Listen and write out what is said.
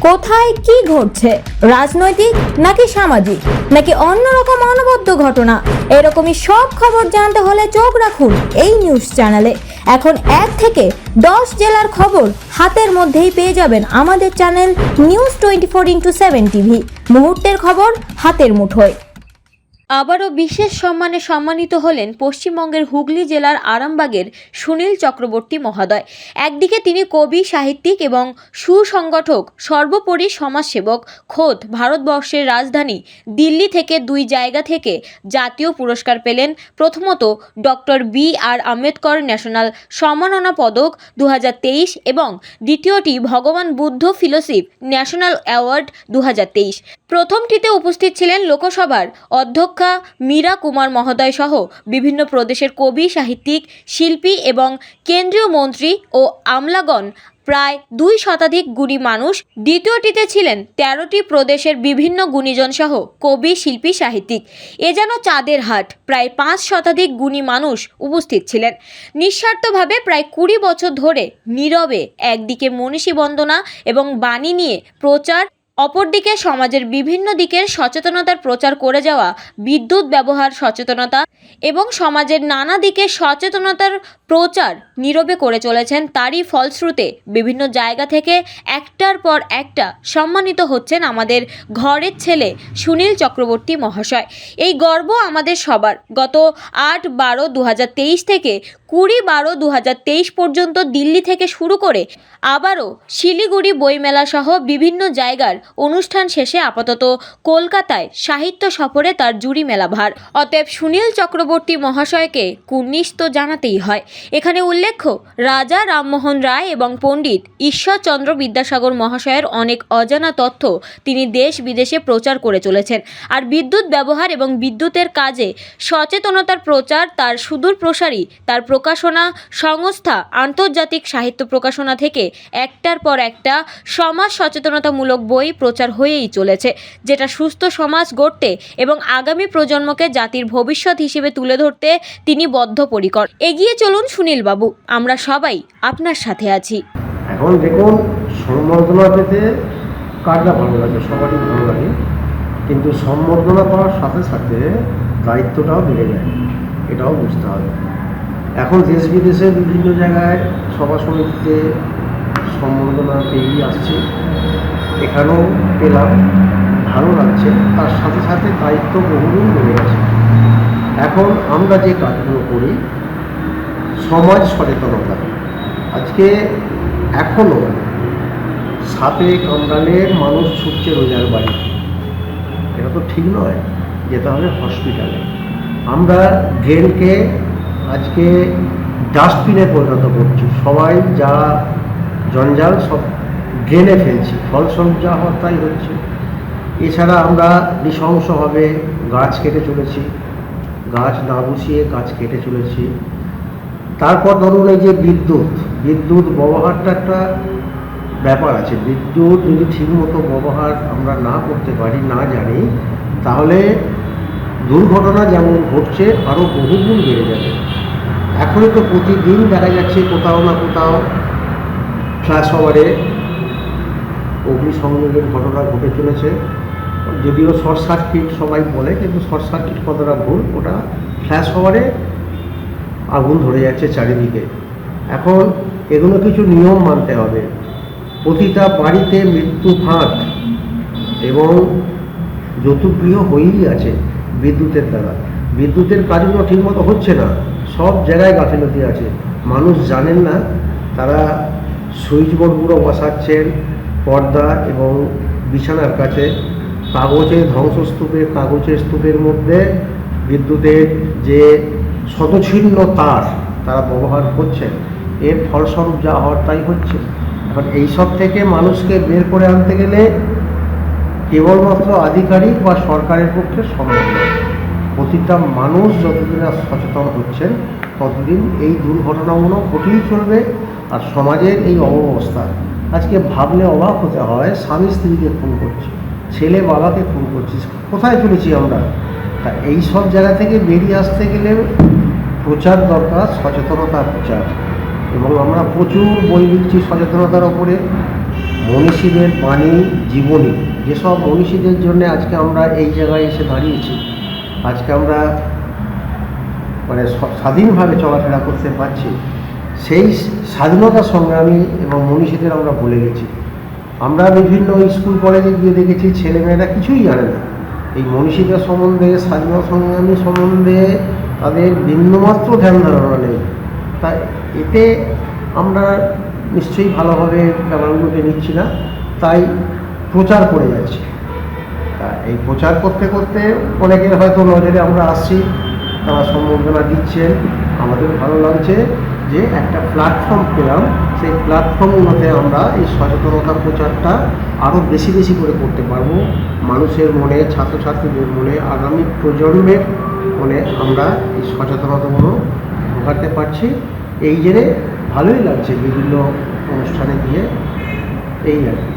কোথায় কি ঘটছে? রাজনৈতিক নাকি সামাজিক? নাকি অন্যরকম অনবদ্য ঘটনা? এরকমই সব খবর জানতে হলে চোখ রাখুন এই নিউজ চ্যানেলে। এখন এক থেকে দশ জেলার খবর হাতের মধ্যেই পেয়ে যাবেন আমাদের channel news twenty four into seven TV. মুহূর্তের খবর হাতের মুঠোয়। আবারও বিশেষ সম্মানে সম্মানিত হলেন পশ্চিমবঙ্গের হুগলি জেলার আরামবাগের সুনীল চক্রবর্তী মহোদয়। একদিকে তিনি কবি, সাহিত্যিক এবং সুসংগঠক, সর্বোপরি সমাজসেবক। খোদ ভারতবর্ষের রাজধানী দিল্লি থেকে দুই জায়গা থেকে জাতীয় পুরস্কার পেলেন প্রথমত doctor B R Ambedkar national সম্মাননা পদক দু হাজার তেইশ এবং দ্বিতীয়টি ভগবান বুদ্ধ ফিলোসিপ ন্যাশনাল অ্যাওয়ার্ড দু হাজার তেইশ। প্রথমটিতে উপস্থিত ছিলেন লোকসভার অধ্যক্ষা মীরা কুমার মহোদয় সহ বিভিন্ন প্রদেশের কবি, সাহিত্যিক, শিল্পী এবং কেন্দ্রীয় মন্ত্রী ও আমলাগণ প্রায় দুই শতাধিক গুণী মানুষ দ্বিতীয়টিতে ছিলেন। তেরোটি প্রদেশের বিভিন্ন গুণীজন সহ কবি, শিল্পী, সাহিত্যিক। এ যেন চাঁদের হাট, প্রায় পাঁচ শতাধিক গুণী মানুষ উপস্থিত ছিলেন। নিঃস্বার্থভাবে প্রায় কুড়ি বছর ধরে নীরবে একদিকে মনীষী বন্দনা এবং বাণী নিয়ে প্রচার অপরদিকে সমাজের বিভিন্ন দিকের সচেতনতার প্রচার করে যাওয়া বিদ্যুৎ ব্যবহার সচেতনতা এবং সমাজের নানা দিকে সচেতনতার প্রচার নীরবে করে চলেছেন, তারই ফলশ্রুতে বিভিন্ন জায়গা থেকে একটার পর একটা সম্মানিত হচ্ছেন আমাদের ঘরের ছেলে সুনীল চক্রবর্তী মহাশয়। এই গর্ব আমাদের সবার। গত আট বারো দু থেকে কুড়ি বারো দু পর্যন্ত দিল্লি থেকে শুরু করে আবারও শিলিগুড়ি বইমেলা সহ বিভিন্ন জায়গার অনুষ্ঠান শেষে আপাতত কলকাতায় সাহিত্য সফরে তার জুড়ি মেলা ভার অতএব সুনীল চক্রবর্তী মহাশয়কে কুর্নিশ তো জানাতেই হয়। এখানে উল্লেখ্য, রাজা রামমোহন রায় এবং পণ্ডিত ঈশ্বরচন্দ্র বিদ্যাসাগর মহাশয়ের অনেক অজানা তথ্য তিনি দেশ বিদেশে প্রচার করে চলেছেন। আর বিদ্যুৎ ব্যবহার এবং বিদ্যুতের কাজে সচেতনতার প্রচার, তার সুদূর প্রসারী তার প্রকাশনা সংস্থা আন্তর্জাতিক সাহিত্য প্রকাশনা থেকে একটার পর একটা সমাজ সচেতনতামূলক বই প্রচার হয়েই চলেছে, যেটা সুস্থ সমাজ গড়তে এবং আগামী প্রজন্মকে জাতির ভবিষ্যৎ হিসেবে তুলে ধরতে তিনি বদ্ধপরিকর। এগিয়ে চলুন সুনীল বাবু আমরা সবাই আপনার সাথে আছি। এখন দেখুন, সম্বর্ধনা পেতে কার না ভালো লাগে, সবারই ভালো লাগে। কিন্তু সম্বর্ধনা পাওয়ার সাথে সাথে দায়িত্বটাও বেড়ে যায়, এটাও বুঝতে হবে। এখন দেশ বিদেশে বিভিন্ন জায়গায় সভা সমিতিতে সম্বর্ধনা পেয়েই আসছে। এখানেও পেলাম, ভালো লাগছে। তার সাথে সাথে দায়িত্ব বহুগুণ বেড়ে গেছে। এখন আমরা যে কাজগুলো করি, সমাজ সচেতনতা। আজকে এখনও সাপে কামড়ালে মানুষ ছুটছে রোজার বাড়ি। এটা তো ঠিক নয় যেতে হবে হসপিটালে। আমরা ড্রেনকে আজকে ডাস্টবিনে পরিণত করছি সবাই যা জঞ্জাল সব ড্রেনে ফেলছি। ফলস্বরূপ যা হওয়ার তাই হচ্ছে। এছাড়া আমরা নৃশংসভাবে গাছ কেটে চলেছি। গাছ না বসিয়ে গাছ কেটে চলেছি। তারপর ধরুন এই যে বিদ্যুৎ। বিদ্যুৎ ব্যবহারটা একটা ব্যাপার আছে। বিদ্যুৎ যদি ঠিকমতো ব্যবহার আমরা না করতে পারি, না জানি, তাহলে দুর্ঘটনা যেমন ঘটছে আরও বহুগুণ বেড়ে যাবে। এখনই তো প্রতিদিন দেখা যাচ্ছে কোথাও না কোথাও ফ্ল্যাশ ওভারে অগ্নিসংযোগের ঘটনা ঘটে চলেছে। যদিও শর্ট সার্কিট সবাই বলে, কিন্তু শর্ট সার্কিট কথাটা ভুল, ওটা ফ্ল্যাশ ওভারে আগুন ধরে যাচ্ছে চারিদিকে। এখন এগুলো কিছু নিয়ম মানতে হবে। প্রতিটা বাড়িতে মৃত্যু ফাঁদ এবং যতুগৃহ হয়েই আছে বিদ্যুতের দ্বারা। বিদ্যুতের কাজগুলো ঠিকমতো হচ্ছে না। সব জায়গায় গাফিলতি আছে। মানুষ জানেন না, তারা সুইচ বোর্ডগুলো বসাচ্ছেন পর্দা এবং বিছানার কাছে। কাগজে ধ্বংসস্তূপের কাগজের স্তূপের মধ্যে বিদ্যুতের যে শতছিন্ন তার, তারা ব্যবহার করছেন। এর ফলস্বরূপ যা হওয়ার তাই হচ্ছে। এখন এইসব থেকে মানুষকে বের করে আনতে গেলে কেবলমাত্র আধিকারিক বা সরকারের পক্ষে সম্ভব নয়। প্রতিটা মানুষ যতদিন না সচেতন হচ্ছেন, ততদিন এই দুর্ঘটনাগুলো ঘটেই চলবে আর সমাজের এই অবস্থা। আজকে ভাবলে অবাক হতে হয়, স্বামী স্ত্রীকে খুন করছে, ছেলে বাবাকে খুন করছিস কোথায় চলেছি আমরা? তা এই সব জায়গা থেকে বেরিয়ে আসতে গেলে প্রচার দরকার, সচেতনতা প্রচার। এবং আমরা প্রচুর বই লিখছি সচেতনতার ওপরে। মনীষীদের বাণী, জীবনী, যেসব মনীষীদের জন্য আজকে আমরা এই জায়গায় এসে দাঁড়িয়েছি আজকে আমরা মানে স্বাধীনভাবে চলাফেরা করতে পারছি, সেই স্বাধীনতা সংগ্রামী এবং মনীষীদের আমরা ভুলে গেছি। আমরা বিভিন্ন স্কুল, কলেজে গিয়ে দেখেছি ছেলেমেয়েরা কিছুই জানে না। এই মনীষীদের সম্বন্ধে, স্বাধীনতা সংগ্রামী সম্বন্ধে তাদের বিন্দুমাত্র ধ্যান ধারণা নেই। তাই এতে আমরা নিশ্চয়ই ভালোভাবে ব্যাপারগুলোকে নিচ্ছি না, তাই প্রচার করে যাচ্ছি। তা এই প্রচার করতে করতে অনেকের হয়তো নজরে আমরা আসছি, তারা সম্বর্ধনা দিচ্ছেন। আমাদের ভালো লাগছে যে একটা প্ল্যাটফর্ম পেলাম। সেই প্ল্যাটফর্মগুলোতে আমরা এই সচেতনতা প্রচারটা আরও বেশি বেশি করে করতে পারব। মানুষের মনে, ছাত্রছাত্রীদের মনে, আগামী প্রজন্মের মনে আমরা এই সচেতনতাগুলো ঢোকাতে পারছি। এই জেনে ভালোই লাগছে বিভিন্ন অনুষ্ঠানে গিয়ে। এই আর কি।